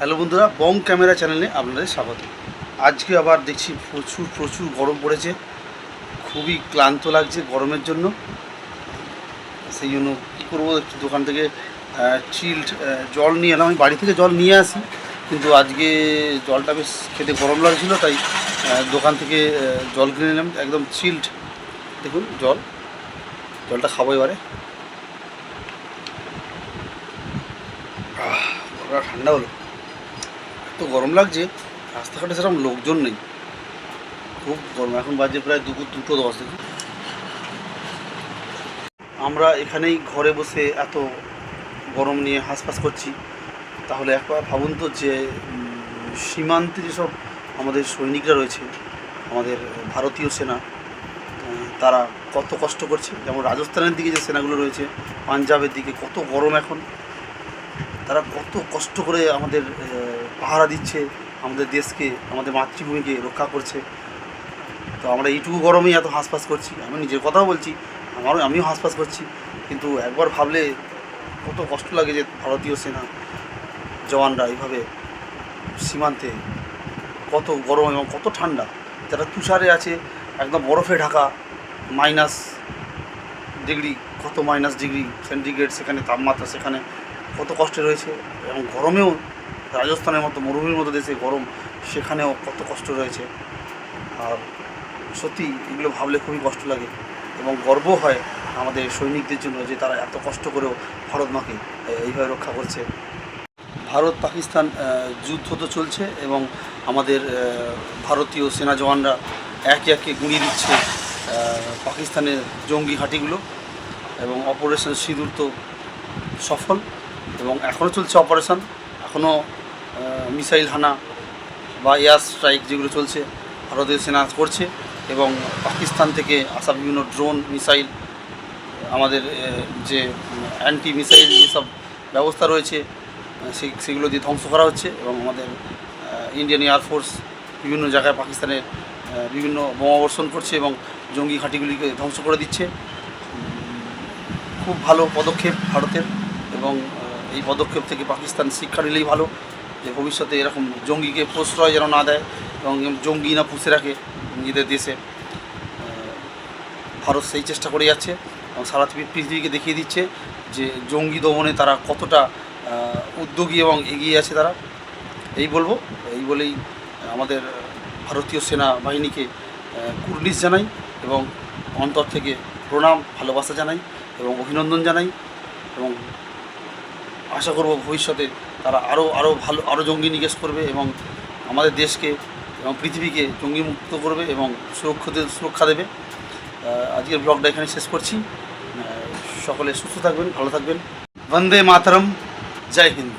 Hello বন্ধুরা বং camera চ্যানেলে আপনাদের স্বাগত। আজকে আবার দেখছি প্রচুর প্রচুর গরম পড়েছে। খুবই ক্লান্ত লাগছে গরমের জন্য। সেই জন্য কী করব, একটু দোকান থেকে চিল্ড জল নিয়ে এলাম। আমি বাড়ি থেকে জল নিয়ে আসি, কিন্তু আজকে জলটা বেশ খেতে গরম লাগছিল, তাই দোকান থেকে জল কিনে নিলাম। একদম চিল্ড দেখুন, জল। জলটা খাব এবারে। ঠান্ডা হলো। এত গরম লাগছে, রাস্তাঘাটে সেরকম লোকজন নেই। খুব গরম, এখন বাজে প্রায় দুপুর দুটো দশ দেখি। আমরা এখানেই ঘরে বসে এত গরম নিয়ে হাঁসফাঁস করছি। তাহলে একবার ভাবুন তো যে সীমান্তে যেসব আমাদের সৈনিকরা রয়েছে, আমাদের ভারতীয় সেনা তারা কত কষ্ট করছে। যেমন রাজস্থানের দিকে যে সেনাগুলো রয়েছে, পাঞ্জাবের দিকে কত গরম এখন। তারা কত কষ্ট করে আমাদের পাহারা দিচ্ছে, আমাদের দেশকে, আমাদের মাতৃভূমিকে রক্ষা করছে। তো আমরা এইটুকু গরমেই এত হাঁসফাঁস করছি। আমি নিজের কথাও বলছি, আমারও, আমিও হাঁসফাঁস করছি। কিন্তু একবার ভাবলে কত কষ্ট লাগে যে ভারতীয় সেনা জওয়ানরা এইভাবে সীমান্তে কত গরম এবং কত ঠান্ডা। যারা তুষারে আছে, একদম বরফে ঢাকা মাইনাস ডিগ্রি কত মাইনাস ডিগ্রি সেন্টিগ্রেড সেখানে, তাপমাত্রা সেখানে কত কষ্টে রয়েছে এবং গরমেও রাজস্থানের মতো, মরুভূমির মতো দেশে গরম, সেখানেও কত কষ্ট রয়েছে। আর সত্যি এগুলো ভাবলে খুবই কষ্ট লাগে এবং গর্ব হয় আমাদের সৈনিকদের জন্য যে তারা এত কষ্ট করেও ভারত মাকে এইভাবে রক্ষা করছে। ভারত পাকিস্তান যুদ্ধ তো চলছে এবং আমাদের ভারতীয় সেনা জওয়ানরা একে একে গুঁড়িয়ে দিচ্ছে পাকিস্তানের জঙ্গি ঘাঁটিগুলো এবং অপারেশন সিঁদুর তো সফল। এবং এখনও চলছে অপারেশন। এখনও মিসাইল হানা বা এয়ার স্ট্রাইক যেগুলো চলছে, ভারতীয় সেনা করছে এবং পাকিস্তান থেকে আসা বিভিন্ন ড্রোন, মিসাইল, আমাদের যে অ্যান্টি মিসাইল যেসব ব্যবস্থা রয়েছে সেগুলো দিয়ে ধ্বংস করা হচ্ছে এবং আমাদের ইন্ডিয়ান এয়ারফোর্স বিভিন্ন জায়গায় পাকিস্তানের বিভিন্ন বোমাবর্ষণ করছে এবং জঙ্গি ঘাঁটিগুলিকে ধ্বংস করে দিচ্ছে। খুব ভালো পদক্ষেপ ভারতের এবং এই পদক্ষেপ থেকে পাকিস্তান শিক্ষা নিলেই ভালো, যে ভবিষ্যতে এরকম জঙ্গিকে প্রশ্রয় যেন না দেয় এবং জঙ্গি না পুষে রাখে নিজেদের দেশে। ভারত সেই চেষ্টা করে যাচ্ছে এবং সারা পৃথিবী- পৃথিবীকে দেখিয়ে দিচ্ছে যে জঙ্গি দমনে তারা কতটা উদ্যোগী এবং এগিয়ে আছে তারা। এই বলব, এই বলেই আমাদের ভারতীয় সেনা বাহিনীকে কুর্নিশ জানাই এবং অন্তর থেকে প্রণাম, ভালোবাসা জানাই এবং অভিনন্দন জানাই এবং আশা করব ভবিষ্যতে তারা আরও আরও ভালো আরও জঙ্গি নিকেশ করবে এবং আমাদের দেশকে এবং পৃথিবীকে জঙ্গি মুক্ত করবে এবং সুরক্ষিত, সুরক্ষা দেবে। আজকের ব্লগটা এখানে শেষ করছি। সকলে সুস্থ থাকবেন, ভালো থাকবেন। বন্দে মাতরম। জয় হিন্দ।